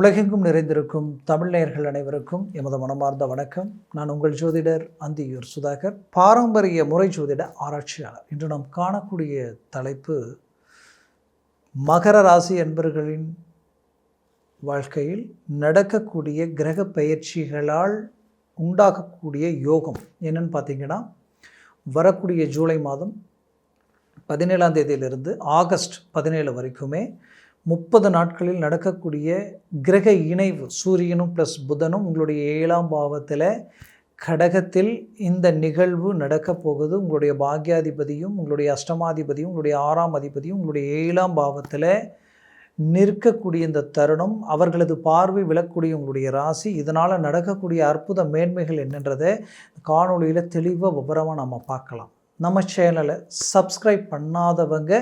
உலகெங்கும் நிறைந்திருக்கும் தமிழ்நேயர்கள் அனைவருக்கும் எமது மனமார்ந்த வணக்கம். நான் உங்கள் ஜோதிடர் அந்தியூர் சுதாகர் பாரம்பரிய முறை ஜோதிட ஆராய்ச்சியாளர். இன்று நாம் காணக்கூடிய தலைப்பு மகர ராசி என்பர்களின் வாழ்க்கையில் நடக்கக்கூடிய கிரக பயிற்சிகளால் உண்டாகக்கூடிய யோகம் என்னன்னு பார்த்தீங்கன்னா வரக்கூடிய ஜூலை மாதம் பதினேழாம் தேதியிலிருந்து ஆகஸ்ட் பதினேழு வரைக்குமே முப்பது நாட்களில் நடக்கக்கூடிய கிரக இணைவு சூரியனும் ப்ளஸ் புதனும் உங்களுடைய ஏழாம் பாவத்தில் கடகத்தில் இந்த நிகழ்வு நடக்கப் போகுது. உங்களுடைய பாக்யாதிபதியும் உங்களுடைய அஷ்டமாதிபதியும் உங்களுடைய ஆறாம் அதிபதியும் உங்களுடைய ஏழாம் பாவத்தில் நிற்கக்கூடிய இந்த தருணம் அவர்களது பார்வை விழக்கூடிய உங்களுடைய ராசி இதனால் நடக்கக்கூடிய அற்புத மேன்மைகள் என்னன்றதை காணொளியில் தெளிவாக விவரமாக நம்ம பார்க்கலாம். நம்ம சேனலை சப்ஸ்கிரைப் பண்ணாதவங்க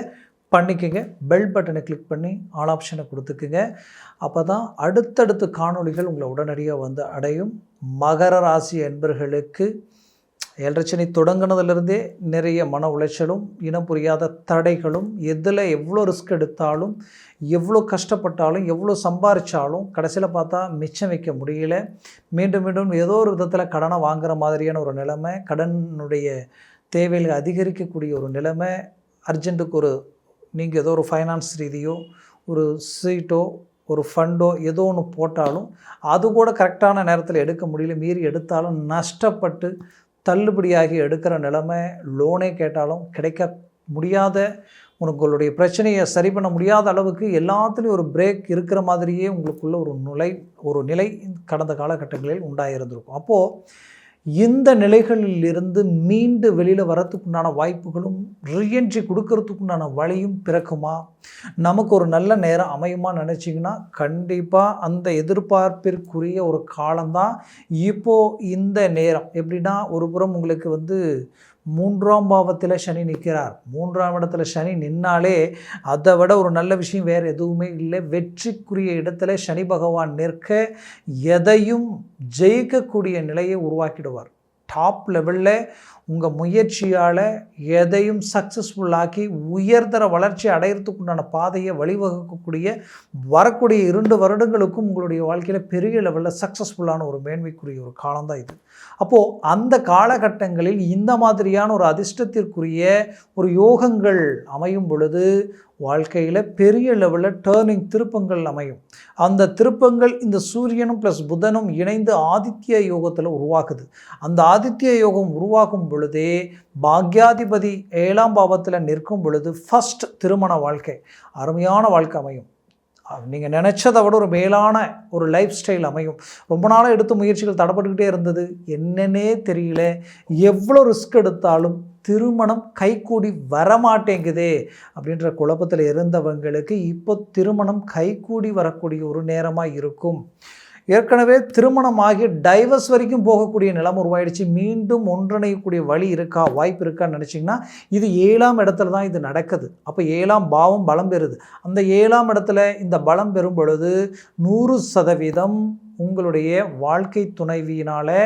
பண்ணிக்கோங்க. பெல் பட்டனை கிளிக் பண்ணி ஆல் ஆப்ஷனை கொடுத்துக்குங்க. அப்போ தான் அடுத்தடுத்து காணொளிகள் உங்களை உடனடியாக வந்து அடையும். மகர ராசி என்பர்களுக்கு ஏழரச்சனை தொடங்கினதுலேருந்தே நிறைய மன உளைச்சலும் இனம் புரியாத தடைகளும் எதில் எவ்வளோ ரிஸ்க் எடுத்தாலும் எவ்வளோ கஷ்டப்பட்டாலும் எவ்வளோ சம்பாரித்தாலும் கடைசியில் பார்த்தா மிச்சம் வைக்க முடியல. மீண்டும் மீண்டும் ஏதோ ஒரு விதத்தில் கடனை வாங்குகிற மாதிரியான ஒரு நிலைமை கடனுடைய தேவைகள் அதிகரிக்கக்கூடிய ஒரு நிலைமை அர்ஜென்ட்டுக்கு ஒரு நீங்கள் ஏதோ ஒரு ஃபைனான்ஸ் ரீதியோ ஒரு சீட்டோ ஒரு ஃபண்டோ ஏதோ ஒன்று போட்டாலும் அது கூட கரெக்டான நேரத்தில் எடுக்க முடியல. மீறி எடுத்தாலும் நஷ்டப்பட்டு தள்ளுபடியாகி எடுக்கிற நிலைமை லோனே கேட்டாலும் கிடைக்க முடியாத உங்களுடைய பிரச்சனையை சரி பண்ண முடியாத அளவுக்கு எல்லாத்துலேயும் ஒரு பிரேக் இருக்கிற மாதிரியே உங்களுக்குள்ள ஒரு நிலை ஒரு நிலை கடந்த காலகட்டங்களில் உண்டாயிருந்திருக்கும். அப்போது இந்த நிலைகளில் இருந்து மீண்டு வெளியில் வரத்துக்குண்டான வாய்ப்புகளும் ரீஎன்ட்ரி கொடுக்கறதுக்குண்டான வழியும் பிறக்குமா? நமக்கு ஒரு நல்ல நேரம் அமையுமா நினச்சிங்கன்னா கண்டிப்பாக அந்த எதிர்பார்ப்பிற்குரிய ஒரு காலம்தான். இப்போது இந்த நேரம் எப்படின்னா ஒரு புறம் உங்களுக்கு வந்து மூன்றாம் பாவத்தில் சனி நிற்கிறார். மூன்றாம் இடத்துல சனி நின்னாலே அதை விட ஒரு நல்ல விஷயம் வேறு எதுவுமே இல்லை. வெற்றிக்குரிய இடத்துல சனி பகவான் நிற்க எதையும் ஜெயிக்கக்கூடிய நிலையை உருவாக்கிடுவார். டாப் லெவலில் உங்கள் முயற்சியால் எதையும் சக்ஸஸ்ஃபுல்லாக்கி உயர்தர வளர்ச்சி அடையிறதுக்குண்டான பாதையை வழிவகுக்கக்கூடிய வரக்கூடிய இரண்டு வருடங்களுக்கும் உங்களுடைய வாழ்க்கையில் பெரிய லெவலில் சக்ஸஸ்ஃபுல்லான ஒரு மேன்மைக்குரிய ஒரு காலம்தான் இது. அப்போது அந்த காலகட்டங்களில் இந்த மாதிரியான ஒரு அதிர்ஷ்டத்திற்குரிய ஒரு யோகங்கள் அமையும் பொழுது வாழ்க்கையில் பெரிய லெவலில் டேர்னிங் திருப்பங்கள் அமையும். அந்த திருப்பங்கள் இந்த சூரியனும் ப்ளஸ் புதனும் இணைந்து ஆதித்ய யோகத்தில் உருவாக்குது அந்த ஆதித்ய யோகம் உருவாக்கும் பொழுது பாக்யாதிபதி ஏழாம் பாவத்தில் நிற்கும் பொழுது ஃபஸ்ட் திருமண வாழ்க்கை. அருமையான வாழ்க்கை அமையும். நீங்கள் நினச்சதை விட ஒரு மேலான ஒரு லைஃப் ஸ்டைல் அமையும். ரொம்ப நாளாக எடுத்த முயற்சிகள் தடப்பட்டுக்கிட்டே இருந்தது. என்னன்னே தெரியல. எவ்வளோ ரிஸ்க் எடுத்தாலும் திருமணம் கைகூடி வரமாட்டேங்குதே அப்படின்ற குழப்பத்தில் இருந்தவங்களுக்கு இப்போ திருமணம் கைகூடி வரக்கூடிய ஒரு நேரமாக இருக்கும். ஏற்கனவே திருமணம் ஆகி டைவர்ஸ் வரைக்கும் போகக்கூடிய நிலம் உருவாயிடுச்சு. மீண்டும் ஒன்றிணையக்கூடிய வழி இருக்கா வாய்ப்பு இருக்கான்னு நினச்சிங்கன்னா இது ஏழாம் இடத்துல தான் இது நடக்குது. அப்போ ஏழாம் பாவம் பலம் பெறுது. அந்த ஏழாம் இடத்துல இந்த பலம் பெறும் பொழுது நூறு சதவீதம் உங்களுடைய வாழ்க்கை துணைவியினால்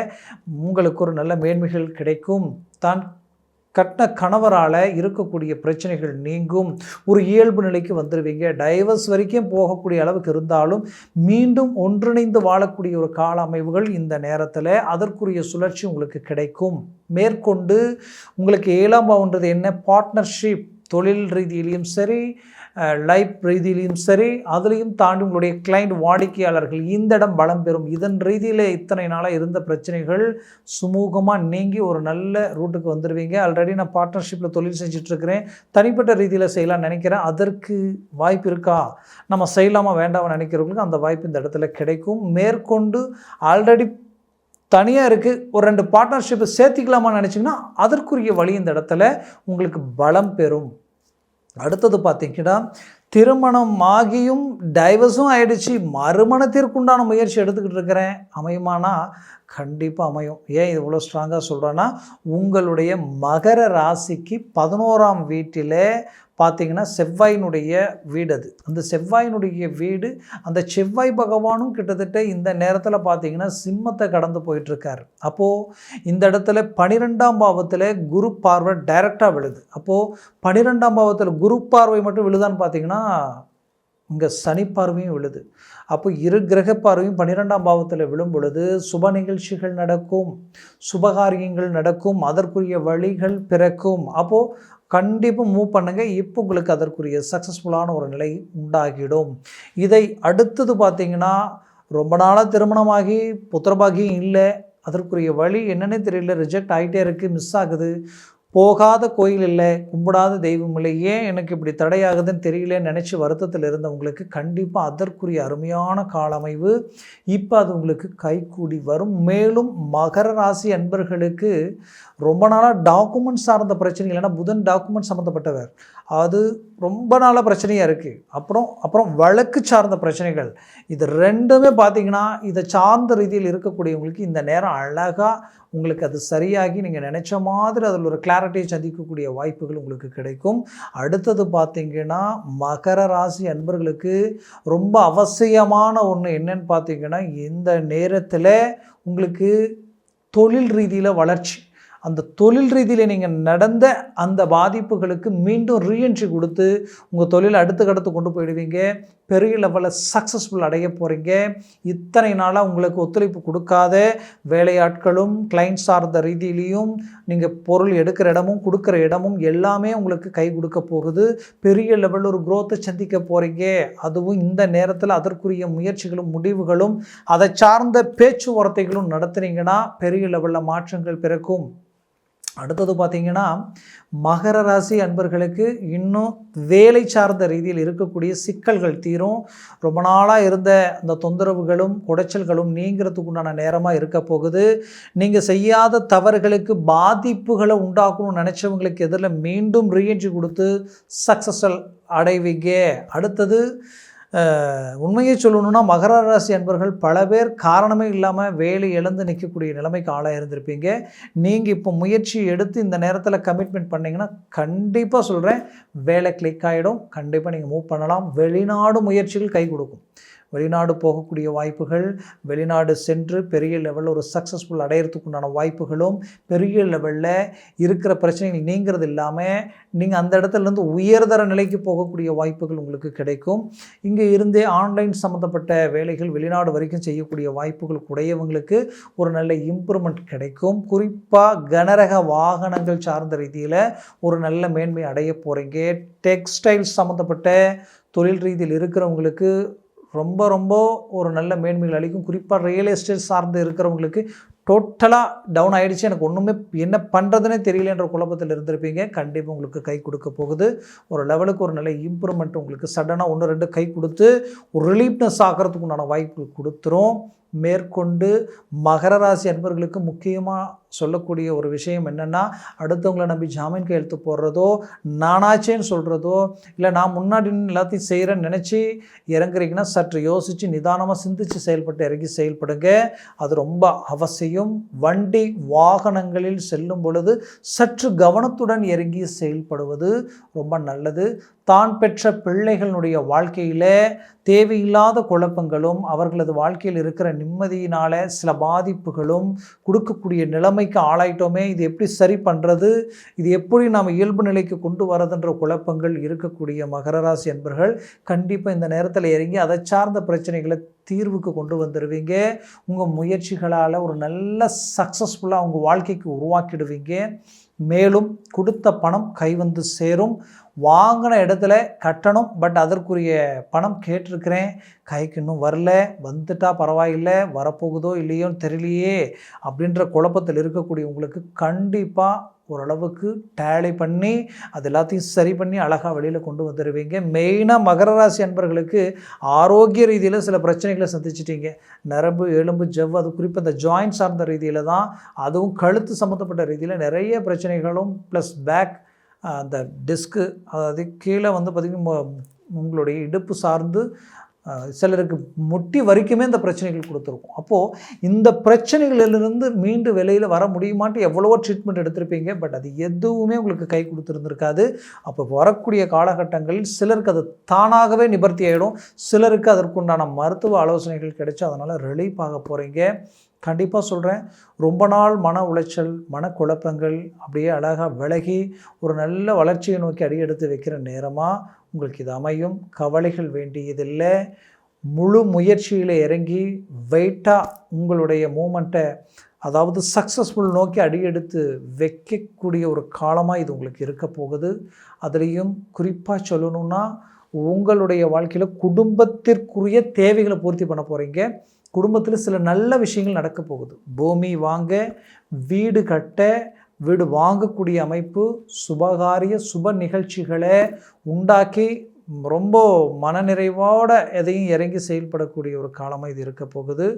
உங்களுக்கு ஒரு நல்ல மேன்மைகள் கிடைக்கும். தான் கட்ட கணவரால் இருக்கக்கூடிய பிரச்சனைகள் நீங்கும். ஒரு இயல்பு நிலைக்கு வந்துடுவீங்க டைவர்ஸ் வரைக்கும் போகக்கூடிய அளவுக்கு இருந்தாலும் மீண்டும் ஒன்றிணைந்து வாழக்கூடிய ஒரு கால அமைவுகள் இந்த நேரத்தில் அதற்குரிய சுழற்சி உங்களுக்கு கிடைக்கும். மேற்கொண்டு உங்களுக்கு ஏழாம் பாவன்றது என்ன? பார்ட்னர்ஷிப் தொழில் ரீதியிலையும் சரி லைஃப் ரீதியிலையும் சரி அதுலேயும் தாண்டி உங்களுடைய கிளைண்ட் வாடிக்கையாளர்கள் இந்த இடம் பலம் பெறும். இதன் ரீதியில் இத்தனை நாளாக இருந்த பிரச்சனைகள் சுமூகமாக நீங்கி ஒரு நல்ல ரூட்டுக்கு வந்துடுவீங்க ஆல்ரெடி நான் பார்ட்னர்ஷிப்பில் தொழில் செஞ்சிட்ருக்கிறேன். தனிப்பட்ட ரீதியில் செய்யலாம்னு நினைக்கிறேன். அதற்கு வாய்ப்பு இருக்கா? நம்ம செய்யலாமா வேண்டாமா நினைக்கிறவங்களுக்கு அந்த வாய்ப்பு இந்த இடத்துல கிடைக்கும். மேற்கொண்டு ஆல்ரெடி தனியாக இருக்குது ஒரு ரெண்டு பார்ட்னர்ஷிப்பை சேர்த்திக்கலாமான்னு நினச்சிங்கன்னா அதற்குரிய வழி இந்த இடத்துல உங்களுக்கு பலம் பெறும். அடுத்தது பார்த்தீங்கன்னா திருமணம் ஆகியும் டைவர்ஸும் ஆயிடுச்சு. மறுமணத்திற்குண்டான முயற்சி எடுத்துக்கிட்டு இருக்கிறேன். அமையுமானா? கண்டிப்பாக அமையும். ஏன் இது இவ்வளோ ஸ்ட்ராங்காக சொல்கிறேன்னா உங்களுடைய மகர ராசிக்கு பதினோராம் வீட்டிலே பார்த்தீங்கன்னா செவ்வாயினுடைய வீடு அது. அந்த செவ்வாயினுடைய வீடு அந்த செவ்வாய் பகவானும் கிட்டத்தட்ட இந்த நேரத்தில் பார்த்தீங்கன்னா சிம்மத்தை கடந்து போயிட்டுருக்கார். அப்போது இந்த இடத்துல பனிரெண்டாம் பாவத்தில் குரு பார்வை டைரெக்டாக விழுது. அப்போது பனிரெண்டாம் பாவத்தில் குரு பார்வை மட்டும் விழுதான்னு பார்த்தீங்கன்னா இங்கே சனி பார்வையும் விழுது. அப்போ இரு கிரக பார்வையும் பன்னிரெண்டாம் பாவத்தில் விழும் பொழுது சுப நிகழ்ச்சிகள் நடக்கும் சுபகாரியங்கள் நடக்கும் அதற்குரிய வழிகள் பிறக்கும். அப்போது கண்டிப்பாக மூவ் பண்ணுங்கள் இப்போ உங்களுக்கு அதற்குரிய சக்ஸஸ்ஃபுல்லான ஒரு நிலை உண்டாகிடும். இதை அடுத்தது பார்த்தீங்கன்னா ரொம்ப நாளாக திருமணமாகி புத்திரபாகியம் இல்லை அதற்குரிய வழி என்னன்னே தெரியல ரிஜெக்ட் ஆகிட்டே இருக்குது மிஸ் ஆகுது. போகாத கோயில் இல்லை கும்பிடாத தெய்வம் இல்லை ஏன் எனக்கு இப்படி தடையாகுதுன்னு தெரியலன்னு நினச்சி வருத்தத்தில் இருந்தவங்களுக்கு கண்டிப்பாக அதற்குரிய அருமையான காலமைவு. இப்போ அது உங்களுக்கு கைகூடி வரும். மேலும் மகர ராசி அன்பர்களுக்கு ரொம்ப நாளாக டாக்குமெண்ட் சார்ந்த பிரச்சனை இல்லைன்னா புதன் டாக்குமெண்ட் சம்மந்தப்பட்டவர் அது ரொம்ப நாளாக பிரச்சனையாக இருக்குது அப்புறம் அப்புறம் வழக்கு சார்ந்த பிரச்சனைகள். இது ரெண்டுமே பார்த்திங்கன்னா இதை சார்ந்த ரீதியில் இருக்கக்கூடியவங்களுக்கு இந்த நேரம் அழகாக உங்களுக்கு அது சரியாகி நீங்கள் நினச்ச மாதிரி அதில் ஒரு கிளாரிட்டியை சந்திக்கக்கூடிய வாய்ப்புகள் உங்களுக்கு கிடைக்கும். அடுத்தது பார்த்திங்கன்னா மகர ராசி அன்பர்களுக்கு ரொம்ப அவசியமான ஒன்று என்னன்னு பார்த்தீங்கன்னா இந்த நேரத்தில் உங்களுக்கு தொழில் ரீதியில் வளர்ச்சி. அந்த தொழில் ரீதியில் நீங்கள் நடந்த அந்த பாதிப்புகளுக்கு மீண்டும் ரீஎன்ட்ரி கொடுத்து உங்கள் தொழிலை அடுத்த கடத்து கொண்டு போயிடுவீங்க. பெரிய லெவலில் சக்ஸஸ்ஃபுல் அடைய போகிறீங்க இத்தனை நாளாக உங்களுக்கு ஒத்துழைப்பு கொடுக்காத வேலையாட்களும் கிளைண்ட் சார்ந்த ரீதியிலையும் நீங்கள் பொருள் எடுக்கிற இடமும் கொடுக்குற இடமும் எல்லாமே உங்களுக்கு கை கொடுக்க போகுது. பெரிய லெவலில் ஒரு குரோத்தை சந்திக்க போகிறீங்க அதுவும் இந்த நேரத்தில் அதற்குரிய முயற்சிகளும் முடிவுகளும் அதை சார்ந்த பேச்சுவார்த்தைகளும் நடத்துனீங்கன்னா பெரிய லெவலில் மாற்றங்கள் பிறக்கும். அடுத்தது பார்த்திங்கன்னா மகர ராசி அன்பர்களுக்கு இன்னும் வேலை சார்ந்த ரீதியில் இருக்கக்கூடிய சிக்கல்கள் தீரும். ரொம்ப நாளாக இருந்த அந்த தொந்தரவுகளும் குடைச்சல்களும் நீங்கிறதுக்கு உண்டான நேரமாக இருக்க போகுது. நீங்கள் செய்யாத தவறுகளுக்கு பாதிப்புகளை உண்டாக்கணும்னு நினச்சவங்களுக்கு எதிரில் மீண்டும் ரீஎன்ட்ரி கொடுத்து சக்ஸஸ்ஃபுல் அடைவீங்க. அடுத்தது உண்மையை சொல்லணும்னா மகர ராசி அன்பர்கள் பல பேர் காரணமே இல்லாமல் வேலை இழந்து நிற்கக்கூடிய நிலைமைக்கு ஆளாக இருந்திருப்பீங்க. நீங்கள் இப்போ முயற்சி எடுத்து இந்த நேரத்தில் கமிட்மெண்ட் பண்ணிங்கன்னா கண்டிப்பாக சொல்கிறேன் வேலை கிளிக் ஆகிடும் கண்டிப்பாக நீங்கள் மூவ் பண்ணலாம். வெளிநாடு முயற்சிகள் கை கொடுக்கும். வெளிநாடு போகக்கூடிய வாய்ப்புகள் வெளிநாடு சென்று பெரிய லெவலில் ஒரு சக்ஸஸ்ஃபுல் அடையிறதுக்கு உண்டான வாய்ப்புகளும் பெரிய லெவலில் இருக்கிற பிரச்சனைகள் நீங்கிறது இல்லாமல் நீங்கள் அந்த இடத்துலேருந்து உயர்தர நிலைக்கு போகக்கூடிய வாய்ப்புகள் உங்களுக்கு கிடைக்கும். இங்கே இருந்தே ஆன்லைன் சம்மந்தப்பட்ட வேலைகள் வெளிநாடு வரைக்கும் செய்யக்கூடிய வாய்ப்புகள் உடையவங்களுக்கு ஒரு நல்ல இம்ப்ரூவ்மெண்ட் கிடைக்கும். குறிப்பாக கனரக வாகனங்கள் சார்ந்த ரீதியில் ஒரு நல்ல மேன்மை அடைய போகிறீங்க டெக்ஸ்டைல்ஸ் சம்மந்தப்பட்ட தொழில் ரீதியில் இருக்கிறவங்களுக்கு ரொம்ப ரொம்ப ஒரு நல்ல மேன்மைகள் அளிக்கும். குறிப்பாக ரியல் எஸ்டேட் சார்ந்து இருக்கிறவங்களுக்கு டோட்டலாக டவுன் ஆகிடுச்சு எனக்கு ஒன்றுமே என்ன பண்ணுறதுனே தெரியலன்ற குழப்பத்தில் இருந்திருப்பீங்க. கண்டிப்பாக உங்களுக்கு கை கொடுக்க போகுது. ஒரு லெவலுக்கு ஒரு நல்ல இம்ப்ரூவ்மெண்ட் உங்களுக்கு சடனாக ஒன்று ரெண்டு கை கொடுத்து ஒரு ரிலீஃப்னஸ் ஆகிறதுக்கு உண்டான வாய்ப்பு கொடுத்துரும். மேற்கொண்டு மகர ராசி அன்பர்களுக்கு முக்கியமாக சொல்லக்கூடிய ஒரு விஷயம் என்னென்னா அடுத்தவங்களை நம்பி ஜாமீன் கையெழுத்து போடுறதோ நானாச்சேன்னு சொல்கிறதோ இல்லை நான் முன்னாடி எல்லாத்தையும் செய்கிறேன்னு நினச்சி இறங்குறீங்கன்னா சற்று யோசித்து நிதானமாக சிந்தித்து செயல்பட்டு இறங்கி செயல்படுங்க. அது ரொம்ப அவசியம். வண்டி வாகனங்களில் செல்லும் பொழுது சற்று கவனத்துடன் இறங்கி செயல்படுவது ரொம்ப நல்லது. தான் பெற்ற பிள்ளைகளுடைய வாழ்க்கையில் தேவையில்லாத குழப்பங்களும் அவர்களது வாழ்க்கையில் இருக்கிற நிம்மதியினால் சில பாதிப்புகளும் கொடுக்கக்கூடிய நிலைமை நிலைமைக்கு ஆளாயிட்டோமே இது எப்படி சரி பண்ணுறது இது எப்படி நாம் இயல்பு நிலைக்கு கொண்டு வரதுன்ற குழப்பங்கள் இருக்கக்கூடிய மகர ராசி என்பர்கள் கண்டிப்பாக இந்த நேரத்தில் இறங்கி அதை சார்ந்த பிரச்சனைகளை தீர்வுக்கு கொண்டு வந்துடுவீங்க உங்கள் முயற்சிகளால் ஒரு நல்ல சக்ஸஸ்ஃபுல்லாக உங்கள் வாழ்க்கைக்கு உருவாக்கிடுவீங்க. மேலும் கொடுத்த பணம் கை வந்து சேரும். வாங்கின இடத்துல கட்டணும் பட் அதற்குரிய பணம் கேட்டிருக்கிறேன். கைக்கு இன்னும் வரல வந்துட்டா பரவாயில்லை வரப்போகுதோ இல்லையோன்னு தெரியலையே அப்படின்ற குழப்பத்தில் இருக்கக்கூடிய உங்களுக்கு கண்டிப்பாக ஓரளவுக்கு டேலி பண்ணி அது எல்லாத்தையும் சரி பண்ணி அழகாக வெளியில் கொண்டு வந்துடுவீங்க மெயினாக மகர ராசி அன்பர்களுக்கு ஆரோக்கிய ரீதியில் சில பிரச்சனைகளை சந்திச்சிட்டிங்க. நரம்பு எலும்பு ஜவ் அது குறிப்பாக இந்த ஜாயிண்ட் சார்ந்த ரீதியில் தான் அதுவும் கழுத்து சம்மந்தப்பட்ட ரீதியில் நிறைய பிரச்சனைகளும் ப்ளஸ் பேக் அந்த டிஸ்க்கு அதாவது கீழே வந்து பார்த்திங்கன்னா உங்களுடைய இடுப்பு சார்ந்து சிலருக்கு முட்டி வரைக்குமே இந்த பிரச்சனைகள் கொடுத்துருக்கும். அப்போது இந்த பிரச்சனைகளிலிருந்து மீண்டு வெளியில் வர முடியுமான்ட்டு எவ்வளவோ ட்ரீட்மெண்ட் எடுத்திருப்பீங்க. பட் அது எதுவுமே உங்களுக்கு கை கொடுத்துருந்துருக்காது. அப்போ வரக்கூடிய காலகட்டங்களில் சிலருக்கு அது தானாகவே நிபர்த்தி ஆகிடும் சிலருக்கு அதற்குண்டான மருத்துவ ஆலோசனைகள் கிடைச்சி அதனால் ரிலீஃப் ஆக போகிறீங்க கண்டிப்பாக சொல்கிறேன் ரொம்ப நாள் மன உளைச்சல் மனக்குழப்பங்கள் அப்படியே அழகாக விலகி ஒரு நல்ல வளர்ச்சியை நோக்கி அடி எடுத்து வைக்கிற நேரமாக உங்களுக்கு இது அமையும். கவலைகள் வேண்டியதில்லை. முழு முயற்சியில் இறங்கி வெயிட்டாக உங்களுடைய மூமெண்ட்டை அதாவது சக்ஸஸ்ஃபுல் நோக்கி அடியெடுத்து வைக்கக்கூடிய ஒரு காலமாக இது உங்களுக்கு இருக்க போகுது. அதுலேயும் குறிப்பாக சொல்லணும்னா உங்களுடைய வாழ்க்கையில் குடும்பத்திற்குரிய தேவைகளை பூர்த்தி பண்ண போகிறீங்க குடும்பத்தில் சில நல்ல விஷயங்கள் நடக்க போகுது. பூமி வாங்க வீடு கட்ட வீடு வாங்கக்கூடிய அமைப்பு சுபகாரிய சுப நிகழ்ச்சிகளை உண்டாக்கி ரொம்ப மனநிறைவோட எதையும் இறங்கி செயல்படக்கூடிய ஒரு காலமாக இது இருக்க போகுது.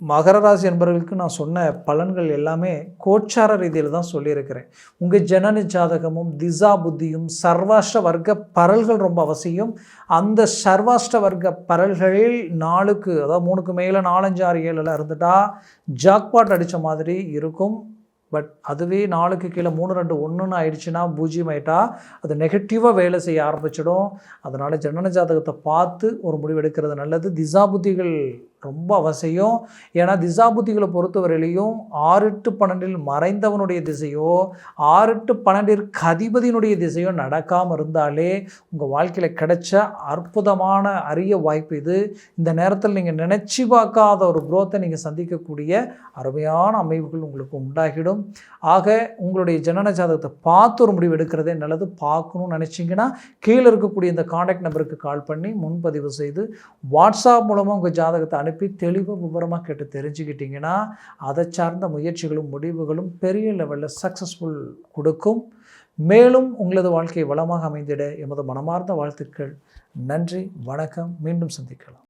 மகர ராசி என்பவர்களுக்கு நான் சொன்ன பலன்கள் எல்லாமே கோச்சார ரீதியில் தான் சொல்லியிருக்கிறேன். உங்கள் ஜனனி ஜாதகமும் திசா புத்தியும் சர்வாஷ்ட வர்க்க பரல்கள் ரொம்ப அவசியம். அந்த சர்வாஷ்ட வர்க்க பரல்களில் நாளுக்கு அதாவது மூணுக்கு மேலே நாலஞ்சு ஆறு ஏழில் இருந்துட்டா ஜாக்பாட் அடித்த மாதிரி இருக்கும். பட் அதுவே நாளுக்கு கீழே மூணு ரெண்டு ஒன்றுன்னு ஆயிடுச்சுன்னா பூஜ்ஜியம் ஆயிட்டா அது நெகட்டிவாக வேலை செய்ய ஆரம்பிச்சிடும். அதனால் ஜனன ஜாதகத்தை பார்த்து ஒரு முடிவு எடுக்கிறது நல்லது. திசா புத்திகள் ரொம்ப அவசியம். ஏன்னா திசாபுத்திகளை பொறுத்தவரையிலையும் ஆறு டு பன்னெண்டில் மறைந்தவனுடைய திசையோ ஆறு டு பன்னெண்டிற்கு அதிபதியினுடைய திசையோ நடக்காமல் இருந்தாலே உங்கள் வாழ்க்கையில் கிடைச்ச அற்புதமான அரிய வாய்ப்பு இது. இந்த நேரத்தில் நீங்கள் நினச்சி பார்க்காத ஒரு குரோத்தை நீங்கள் சந்திக்கக்கூடிய அருமையான அமைவுகள் உங்களுக்கு உண்டாகிடும். ஆக உங்களுடைய ஜனன ஜாதகத்தை பார்த்து ஒரு முடிவு எடுக்கிறதே நல்லது. பார்க்கணும்னு நினச்சிங்கன்னா கீழே இருக்கக்கூடிய இந்த காண்டாக்ட் நம்பருக்கு கால் பண்ணி முன்பதிவு செய்து வாட்ஸ்அப் மூலமாக உங்கள் ஜாதகத்தை அனுப்பி தெளிவாக விவரமாக கேட்டு தெரிஞ்சுக்கிட்டிங்கன்னா அதை சார்ந்த முயற்சிகளும் முடிவுகளும் பெரிய லெவலில் சக்ஸஸ்ஃபுல் கொடுக்கும். மேலும் உங்களது வாழ்க்கை வளமாக அமைந்திட எமது மனமார்ந்த வாழ்த்துக்கள். நன்றி வணக்கம். மீண்டும் சந்திக்கலாம்.